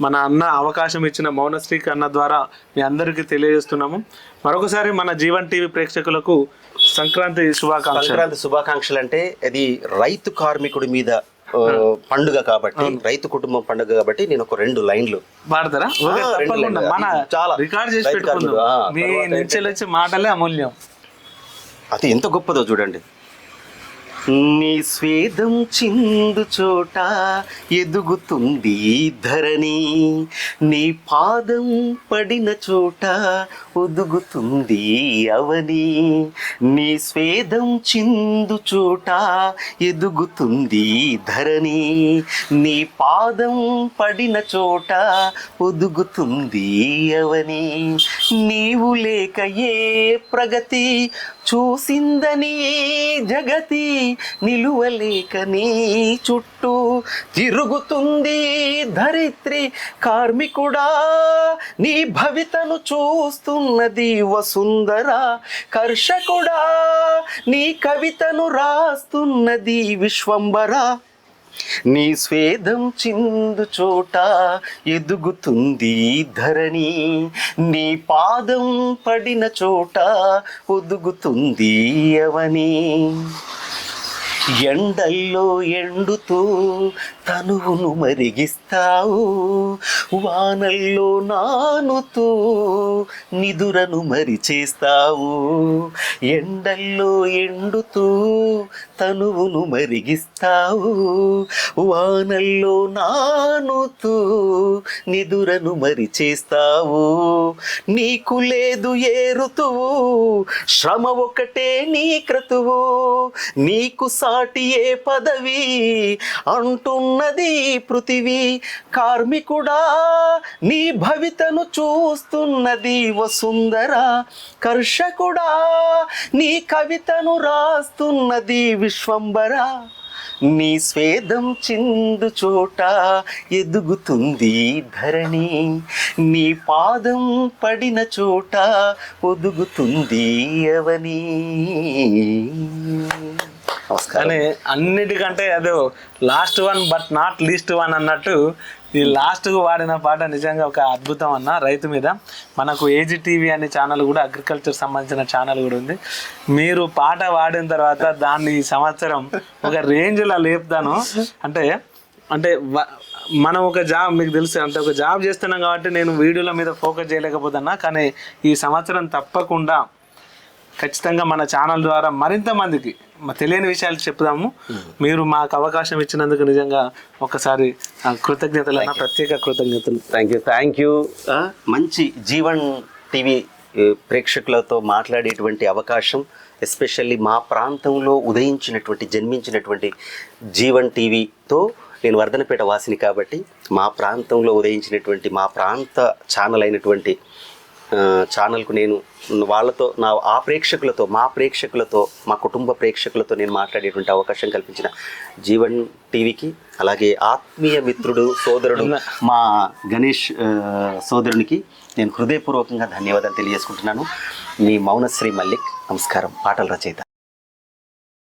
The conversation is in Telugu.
మన అన్న అవకాశం ఇచ్చిన మౌనశ్రీకి అన్న ద్వారా మీ అందరికీ తెలియజేస్తున్నాము. మరొకసారి మన జీవన్ టీవీ ప్రేక్షకులకు సంక్రాంతి శుభాకాంక్షలు. సంక్రాంతి శుభాకాంక్షలు అంటే అది రైతు కార్మికుడి మీద పండుగ కాబట్టి రైతు కుటుంబం పండుగ కాబట్టి నేను ఒక రెండు లైన్లు. పాడతారా. మన చాలా రికార్డ్ చేసి మీ నుంచి మాటలే అమూల్యం. అది ఎంత గొప్పదో చూడండి. నీ స్వేదం చిందు చోట ఎదుగుతుంది ధరణి. నీ పాదం పడిన చోట ఒదుగుతుంది అవని. నీ స్వేదం చిందు చోట ఎదుగుతుంది ధరణి. నీ పాదం పడిన చోట ఒదుగుతుంది అవని. నీవు లేక ఏ ప్రగతి చూసిందని జగతి. నిలువలేక నీ చుట్టూ తిరుగుతుంది ధరిత్రి కార్మికుడా. నీ భవితను చూస్తున్నది వసుందర కర్షకుడా. నీ కవితను రాస్తున్నది విశ్వంబర. నీ స్వేదం చిందు చోట ఎదుగుతుంది ధరణి. నీ పాదం పడిన చోట ఒదుగుతుంది అవని ఎండల్లో ఎండుతూ తనువును మరిగిస్తావు వానల్లో నానుతూ నిదురను మరిచేస్తావు. ఎండల్లో ఎండుతూ తనువును మరిగిస్తావు వానల్లో నానుతూ నిదురను మరిచేస్తావు. నీకు లేదు ఏ ఋతువు శ్రమ ఒకటే నీ క్రతువు. నీకు సాటి ఏ పదవి అంటున్నది పృథివీ. కార్మికుడా నీ భవితను చూస్తున్నది వసుందర కర్షకుడా నీ కవితను రాస్తున్నది విశ్వంబర. నీ స్వేదం చిందు చోట ఎదుగుతుంది ధరణి. నీ పాదం పడిన చోట ఒదుగుతుంది అవని కానీ అన్నిటికంటే అదే last one but not least one అన్నట్టు ఈ లాస్ట్కు వాడిన పాట నిజంగా ఒక అద్భుతం అన్న రైతు మీద. మనకు ఏజీ టీవీ అనే ఛానల్ కూడా అగ్రికల్చర్ సంబంధించిన ఛానల్ కూడా ఉంది. మీరు పాట వాడిన తర్వాత దాన్ని ఈ సంవత్సరం ఒక రేంజ్లో లేపుతాను. అంటే అంటే మనం ఒక జాబ్ మీకు తెలుసు అంటే ఒక జాబ్ చేస్తున్నాం కాబట్టి నేను వీడియోల మీద ఫోకస్ చేయలేకపోతున్నా. కానీ ఈ సంవత్సరం తప్పకుండా ఖచ్చితంగా మన ఛానల్ ద్వారా మరింత మందికి తెలియని విషయాలు చెప్దాము. మీరు మాకు అవకాశం ఇచ్చినందుకు నిజంగా ఒకసారి ఆ, కృతజ్ఞతలు అన్న ప్రత్యేక కృతజ్ఞతలు. థ్యాంక్ యూ థ్యాంక్ యూ మంచి జీవన్ టీవీ ప్రేక్షకులతో మాట్లాడేటువంటి అవకాశం ఎస్పెషల్లీ మా ప్రాంతంలో ఉదయించినటువంటి జన్మించినటువంటి జీవన్ టీవీతో నేను వర్ధనపేట వాసిని కాబట్టి మా ప్రాంతంలో ఉదయించినటువంటి మా ప్రాంత ఛానల్ అయినటువంటి ఛానల్కు నేను వాళ్ళతో నా ఆ ప్రేక్షకులతో మా ప్రేక్షకులతో మా కుటుంబ ప్రేక్షకులతో నేను మాట్లాడేటువంటి అవకాశం కల్పించిన జీవన్ టీవీకి అలాగే ఆత్మీయ మిత్రుడు సోదరుడు మా గణేష్ సోదరునికి నేను హృదయపూర్వకంగా ధన్యవాదాలు తెలియజేసుకుంటున్నాను. మీ మౌనశ్రీ మల్లిక్ నమస్కారం. పాటల రచయిత.